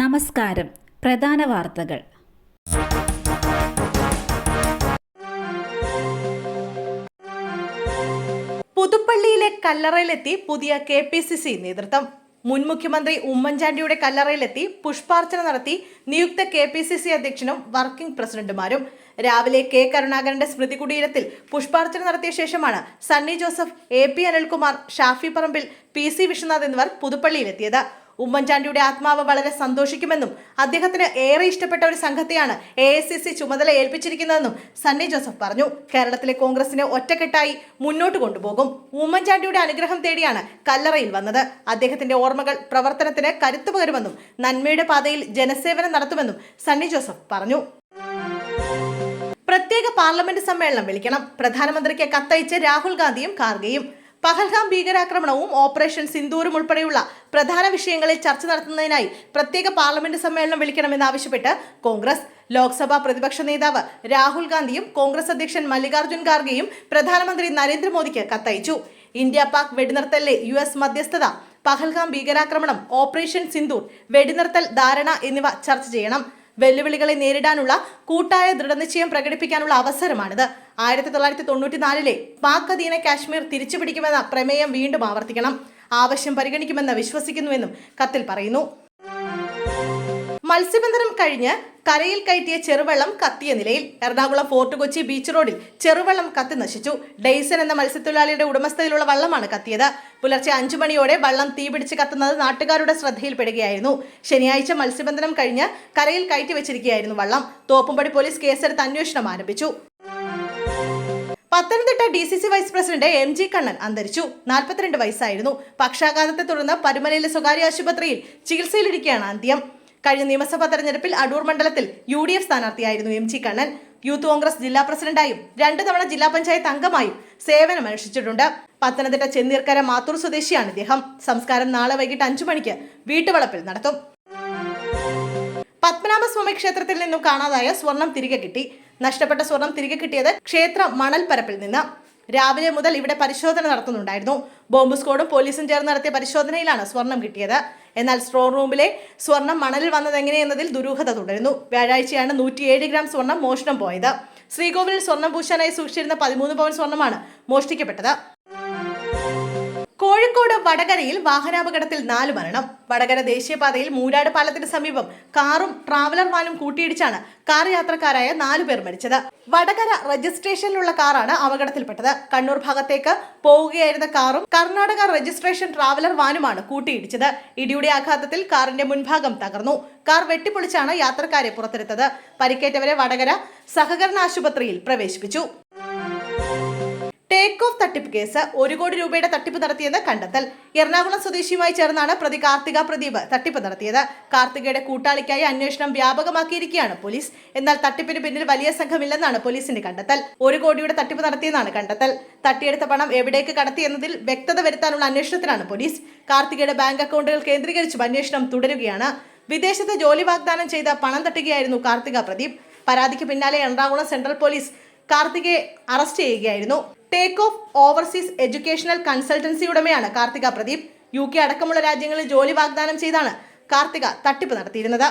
നമസ്കാരം. പ്രധാന വാർത്തകൾ. പുതുപ്പള്ളിയിലെ കല്ലറയിലെത്തി പുതിയ കെ പി സി സി നേതൃത്വം. മുൻ മുഖ്യമന്ത്രി ഉമ്മൻചാണ്ടിയുടെ കല്ലറയിലെത്തി പുഷ്പാർച്ചന നടത്തി നിയുക്ത കെ പി സി സി അധ്യക്ഷനും വർക്കിംഗ് പ്രസിഡന്റുമാരും. രാവിലെ കെ കരുണാകരന്റെ സ്മൃതി കുടീരത്തിൽ പുഷ്പാർച്ചന നടത്തിയ ശേഷമാണ് Sunny Joseph A P Anilkumar Shafi Parambil P C Vishwanath എന്നിവർ പുതുപ്പള്ളിയിലെത്തിയത്. ഉമ്മൻചാണ്ടിയുടെ ആത്മാവ് വളരെ സന്തോഷിക്കുമെന്നും അദ്ദേഹത്തിന് ഏറെ ഇഷ്ടപ്പെട്ട ഒരു സംഘത്തെയാണ് എ ചുമതല ഏൽപ്പിച്ചിരിക്കുന്നതെന്നും സണ്ണി ജോസഫ് പറഞ്ഞു. കേരളത്തിലെ കോൺഗ്രസിനെ ഒറ്റക്കെട്ടായി മുന്നോട്ട് കൊണ്ടുപോകും. ഉമ്മൻചാണ്ടിയുടെ അനുഗ്രഹം തേടിയാണ് കല്ലറയിൽ വന്നത്. അദ്ദേഹത്തിന്റെ ഓർമ്മകൾ പ്രവർത്തനത്തിന് കരുത്തു പകരുമെന്നും നന്മയുടെ പാതയിൽ ജനസേവനം നടത്തുമെന്നും സണ്ണി ജോസഫ് പറഞ്ഞു. പ്രത്യേക പാർലമെന്റ് സമ്മേളനം വിളിക്കണം. പ്രധാനമന്ത്രിക്ക് കത്തയച്ച് രാഹുൽ ഗാന്ധിയും ഖാർഗെയും പഹൽഗാം ഭീകരാക്രമണവും ഓപ്പറേഷൻ സിന്ദൂരും ഉൾപ്പെടെയുള്ള പ്രധാന വിഷയങ്ങളിൽ ചർച്ച നടത്തുന്നതിനായി പ്രത്യേക പാർലമെന്റ് സമ്മേളനം വിളിക്കണമെന്നാവശ്യപ്പെട്ട് കോൺഗ്രസ് ലോക്സഭാ പ്രതിപക്ഷ നേതാവ് രാഹുൽ ഗാന്ധിയും കോൺഗ്രസ് അധ്യക്ഷൻ മല്ലികാർജുൻ ഖാർഗെയും പ്രധാനമന്ത്രി നരേന്ദ്രമോദിക്ക് കത്തയച്ചു. ഇന്ത്യ പാക് വെടിനിർത്തലിലെ യു എസ് മധ്യസ്ഥത പഹൽഗാം ഭീകരാക്രമണം ഓപ്പറേഷൻ സിന്ദൂർ വെടിനിർത്തൽ ധാരണ എന്നിവ ചർച്ച ചെയ്യണം. വെല്ലുവിളികളെ നേരിടാനുള്ള കൂട്ടായ ദൃഢനിശ്ചയം പ്രകടിപ്പിക്കാനുള്ള അവസരമാണിത്. ആയിരത്തി തൊള്ളായിരത്തി തൊണ്ണൂറ്റി നാലിലെ പാക് അധീന കാശ്മീർ തിരിച്ചുപിടിക്കുമെന്ന പ്രമേയം വീണ്ടും ആവർത്തിക്കണം. ആവശ്യം പരിഗണിക്കുമെന്ന് വിശ്വസിക്കുന്നുവെന്നും കത്തിൽ പറയുന്നു. മത്സ്യബന്ധനം കഴിഞ്ഞ് കരയിൽ കയറ്റിയ ചെറുവെള്ളം കത്തിയ നിലയിൽ എറണാകുളം ഫോർട്ട് കൊച്ചി ബീച്ച് റോഡിൽ ചെറുവെള്ളം കത്തി നശിച്ചു. ഡെയ്സൺ എന്ന മത്സ്യത്തൊഴിലാളിയുടെ ഉടമസ്ഥതയിലുള്ള വള്ളമാണ് കത്തിയത്. പുലർച്ചെ അഞ്ചു മണിയോടെ വള്ളം തീപിടിച്ച് കത്തുന്നത് നാട്ടുകാരുടെ ശ്രദ്ധയിൽപ്പെടുകയായിരുന്നു. ശനിയാഴ്ച മത്സ്യബന്ധനം കഴിഞ്ഞ് കരയിൽ കയറ്റി വെച്ചിരിക്കുകയായിരുന്നു വള്ളം. തോപ്പുംപടി പോലീസ് കേസെടുത്ത് അന്വേഷണം ആരംഭിച്ചു. Pathanamthitta D C C vice president M G Kannan അന്തരിച്ചു. നാൽപ്പത്തിരണ്ട് വയസ്സായിരുന്നു. പക്ഷാഘാതത്തെ തുടർന്ന് പരുമലയിലെ സ്വകാര്യ ആശുപത്രിയിൽ ചികിത്സയിലിരിക്കുകയാണ് അന്ത്യം. കഴിഞ്ഞ നിയമസഭാ തെരഞ്ഞെടുപ്പിൽ അടൂർ മണ്ഡലത്തിൽ U D F സ്ഥാനാർത്ഥിയായിരുന്നു M G Kannan. Youth Congress ജില്ലാ പ്രസിഡന്റായും രണ്ടു തവണ ജില്ലാ പഞ്ചായത്ത് അംഗമായും സേവനമനുഷ്ഠിച്ചിട്ടുണ്ട് പത്തനംതിട്ട ചെന്നീർക്കര മാത്തൂർ സ്വദേശിയാണ് ഇദ്ദേഹം. സംസ്കാരം നാളെ വൈകിട്ട് അഞ്ചു മണിക്ക് വീട്ടുവളപ്പിൽ നടത്തും. പത്മനാഭസ്വാമി ക്ഷേത്രത്തിൽ നിന്നും കാണാതായ സ്വർണം തിരികെ കിട്ടി. നഷ്ടപ്പെട്ട സ്വർണം തിരികെ കിട്ടിയത് ക്ഷേത്ര മണൽപ്പരപ്പിൽ നിന്ന്. രാവിലെ മുതൽ ഇവിടെ പരിശോധന നടത്തുന്നുണ്ടായിരുന്നു. ബോംബ് സ്ക്വാഡും പോലീസും ചേർന്ന് നടത്തിയ പരിശോധനയിലാണ് സ്വർണം കിട്ടിയത്. എന്നാൽ സ്ട്രോങ് റൂമിലെ സ്വർണം മണലിൽ വന്നത് എങ്ങനെയെന്നതിൽ ദുരൂഹത തുടരുന്നു. വ്യാഴാഴ്ചയാണ് നൂറ്റിയേഴ് ഗ്രാം സ്വർണം മോഷണം പോയത്. ശ്രീകോവിലിൽ സ്വർണം പൂശാനായി സൂക്ഷിച്ചിരുന്ന പതിമൂന്ന് പവൻ സ്വർണമാണ് മോഷ്ടിക്കപ്പെട്ടത്. കോഴിക്കോട് വടകരയിൽ വാഹനാപകടത്തിൽ നാല് മരണം. വടകര ദേശീയപാതയിൽ മൂരാട് പാലത്തിന് സമീപം കാറും ട്രാവലർ വാനും കൂട്ടിയിടിച്ചാണ് കാർ യാത്രക്കാരായ നാലു പേർ മരിച്ചത്. വടകര രജിസ്ട്രേഷനിലുള്ള കാറാണ് അപകടത്തിൽപ്പെട്ടത്. കണ്ണൂർ ഭാഗത്തേക്ക് പോവുകയായിരുന്ന കാറും കർണാടക രജിസ്ട്രേഷൻ ട്രാവലർ വാനുമാണ് കൂട്ടിയിടിച്ചത്. ഇടിയുടെ ആഘാതത്തിൽ കാറിന്റെ മുൻഭാഗം തകർന്നു. കാർ വെട്ടിപ്പൊളിച്ചാണ് യാത്രക്കാരെ പുറത്തെടുത്തത്. പരിക്കേറ്റവരെ വടകര സഹകരണ ആശുപത്രിയിൽ പ്രവേശിപ്പിച്ചു. ടേക്ക് ഓഫ് തട്ടിപ്പ് കേസ്. ഒരു കോടി രൂപയുടെ തട്ടിപ്പ് നടത്തിയെന്ന് കണ്ടെത്തൽ. എറണാകുളം സ്വദേശിയുമായി ചേർന്നാണ് പ്രതി കാർത്തിക പ്രദീപ് തട്ടിപ്പ് നടത്തിയത്. കാർത്തികയുടെ കൂട്ടാളിക്കായി അന്വേഷണം വ്യാപകമാക്കിയിരിക്കുകയാണ് പോലീസ്. എന്നാൽ തട്ടിപ്പിന് പിന്നിൽ വലിയ സംഘമില്ലെന്നാണ് പോലീസിന്റെ കണ്ടെത്തൽ. ഒരു കോടിയുടെ തട്ടിപ്പ് നടത്തിയെന്നാണ് കണ്ടെത്തൽ. തട്ടിയെടുത്ത പണം എവിടേക്ക് കടത്തിയെന്നതിൽ വ്യക്തത വരുത്താനുള്ള അന്വേഷണത്തിലാണ് പോലീസ്. കാർത്തികയുടെ ബാങ്ക് അക്കൗണ്ടുകൾ കേന്ദ്രീകരിച്ചും അന്വേഷണം തുടരുകയാണ്. വിദേശത്ത് ജോലി വാഗ്ദാനം ചെയ്ത പണം തട്ടുകയായിരുന്നു കാർത്തിക പ്രദീപ്. പരാതിക്ക് പിന്നാലെ എറണാകുളം സെൻട്രൽ പോലീസ് കാർത്തികയെ അറസ്റ്റ് ചെയ്യുകയായിരുന്നു. Take off overseas educational consultancy ഉടമയാണ് കാർത്തിക പ്രദീപ്. യു കെ അടക്കമുള്ള രാജ്യങ്ങളിൽ ജോലി വാഗ്ദാനം ചെയ്താണ് കാർത്തിക തട്ടിപ്പ് നടത്തിയിരുന്നത്.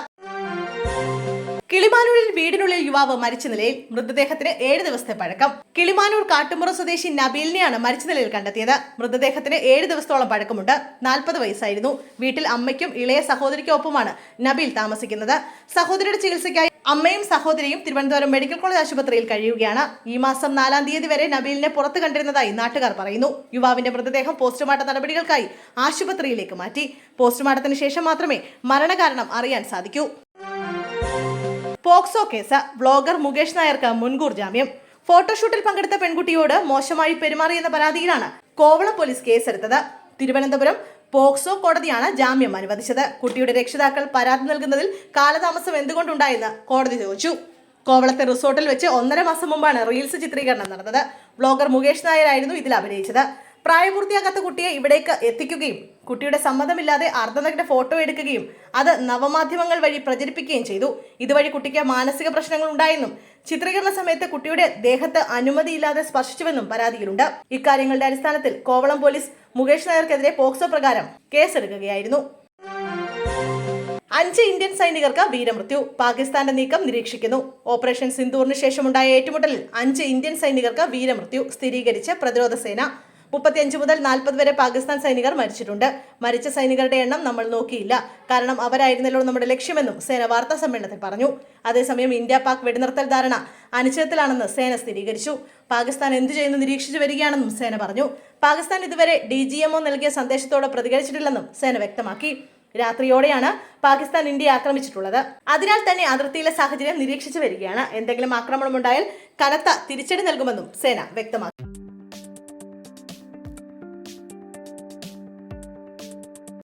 കിളിമാനൂരിൽ വീടിനുള്ളിൽ യുവാവ് മരിച്ച നിലയിൽ മൃതദേഹത്തിന് ഏഴ് ദിവസത്തെ പഴക്കം. കിളിമാനൂർ കാട്ടുമുറ സ്വദേശി നബീലിനെയാണ് മരിച്ച നിലയിൽ കണ്ടെത്തിയത്. മൃതദേഹത്തിന് ഏഴ് ദിവസത്തോളം പഴക്കമുണ്ട്. നാൽപ്പത് വയസ്സായിരുന്നു. വീട്ടിൽ അമ്മയ്ക്കും ഇളയ സഹോദരിക്കൊപ്പമാണ് നബീൽ താമസിക്കുന്നത്. സഹോദരിയുടെ ചികിത്സയ്ക്കായി അമ്മയും സഹോദരിയും തിരുവനന്തപുരം മെഡിക്കൽ കോളേജ് ആശുപത്രിയിൽ കഴിയുകയാണ്. ഈ മാസം നാലാം തീയതി വരെ നബീലിനെ പുറത്തു കണ്ടിരുന്നതായി നാട്ടുകാർ പറയുന്നു. യുവാവിന്റെ മൃതദേഹം പോസ്റ്റ്മോർട്ടം നടപടികൾക്കായി ആശുപത്രിയിലേക്ക് മാറ്റി. പോസ്റ്റ്മോർട്ടത്തിന് ശേഷം മാത്രമേ മരണകാരണം അറിയാൻ സാധിക്കൂ. POCSO case. വ്ളോഗർ മുകേഷ് നായർക്ക് മുൻകൂർ ജാമ്യം. ഫോട്ടോഷൂട്ടിൽ പങ്കെടുത്ത പെൺകുട്ടിയോട് മോശമായി പെരുമാറിയെന്ന പരാതിയിലാണ് കോവളം പോലീസ് കേസെടുത്തത്. തിരുവനന്തപുരം പോക്സോ കോടതിയാണ് ജാമ്യം അനുവദിച്ചത്. കുട്ടിയുടെ രക്ഷിതാക്കൾ പരാതി നൽകുന്നതിൽ കാലതാമസം എന്തുകൊണ്ടുണ്ടായെന്ന് കോടതി ചോദിച്ചു. കോവളത്തെ റിസോർട്ടിൽ വെച്ച് ഒന്നര മാസം മുമ്പാണ് റീൽസ് ചിത്രീകരണം നടന്നത്. ബ്ലോഗർ മുകേഷ് നായരായിരുന്നു ഇതിൽ അഭിനയിച്ചത്. പ്രായപൂർത്തിയാകാത്ത കുട്ടിയെ ഇവിടേക്ക് എത്തിക്കുകയും കുട്ടിയുടെ സമ്മതമില്ലാതെ അർദ്ധനഗ്ന ഫോട്ടോ എടുക്കുകയും അത് നവമാധ്യമങ്ങൾ വഴി പ്രചരിപ്പിക്കുകയും ചെയ്തു. ഇതുവഴി കുട്ടിക്ക് മാനസിക പ്രശ്നങ്ങൾ ഉണ്ടായെന്നും ചിത്രീകരണ സമയത്ത് കുട്ടിയുടെ ദേഹത്ത് അനുമതിയില്ലാതെ സ്പർശിച്ചുവെന്നും പരാതിയിലുണ്ട്. ഇക്കാര്യങ്ങളുടെ അടിസ്ഥാനത്തിൽ കോവളം പോലീസ് മുകേഷ് നായർക്കെതിരെ പോക്സോ പ്രകാരം കേസെടുക്കുകയായിരുന്നു. അഞ്ച് ഇന്ത്യൻ സൈനികർക്ക് വീരമൃത്യു. പാകിസ്ഥാന്റെ നീക്കം നിരീക്ഷിക്കുന്നു. ഓപ്പറേഷൻ സിന്ദൂറിന് ശേഷമുണ്ടായ ഏറ്റുമുട്ടലിൽ അഞ്ച് ഇന്ത്യൻ സൈനികർക്ക് വീരമൃത്യു. സ്ഥിരീകരിച്ച് പ്രതിരോധ സേന മുപ്പത്തിയഞ്ച് മുതൽ നാൽപ്പത് വരെ പാകിസ്ഥാൻ സൈനികർ മരിച്ചിട്ടുണ്ട്. മരിച്ച സൈനികരുടെ എണ്ണം നമ്മൾ നോക്കിയില്ല. കാരണം അവരായിരുന്നല്ലോ നമ്മുടെ ലക്ഷ്യമെന്നും സേന വാർത്താ സമ്മേളനത്തിൽ പറഞ്ഞു. അതേസമയം ഇന്ത്യ പാക് വെടിനിർത്തൽ ധാരണ അനിശ്ചിതത്തിലാണെന്ന് സേന സ്ഥിരീകരിച്ചു. പാകിസ്ഥാൻ എന്തു ചെയ്യുന്നു നിരീക്ഷിച്ചു വരികയാണെന്നും സേന പറഞ്ഞു. പാകിസ്ഥാൻ ഇതുവരെ ഡി ജി എംഒ നൽകിയ സന്ദേശത്തോട് പ്രതികരിച്ചിട്ടില്ലെന്നും സേന വ്യക്തമാക്കി. രാത്രിയോടെയാണ് പാകിസ്ഥാൻ ഇന്ത്യയെ ആക്രമിച്ചിട്ടുള്ളത്. അതിനാൽ തന്നെ അതിർത്തിയിലെ സാഹചര്യം നിരീക്ഷിച്ചു വരികയാണ്. എന്തെങ്കിലും ആക്രമണമുണ്ടായാൽ കനത്ത തിരിച്ചടി നൽകുമെന്നും സേന വ്യക്തമാക്കി.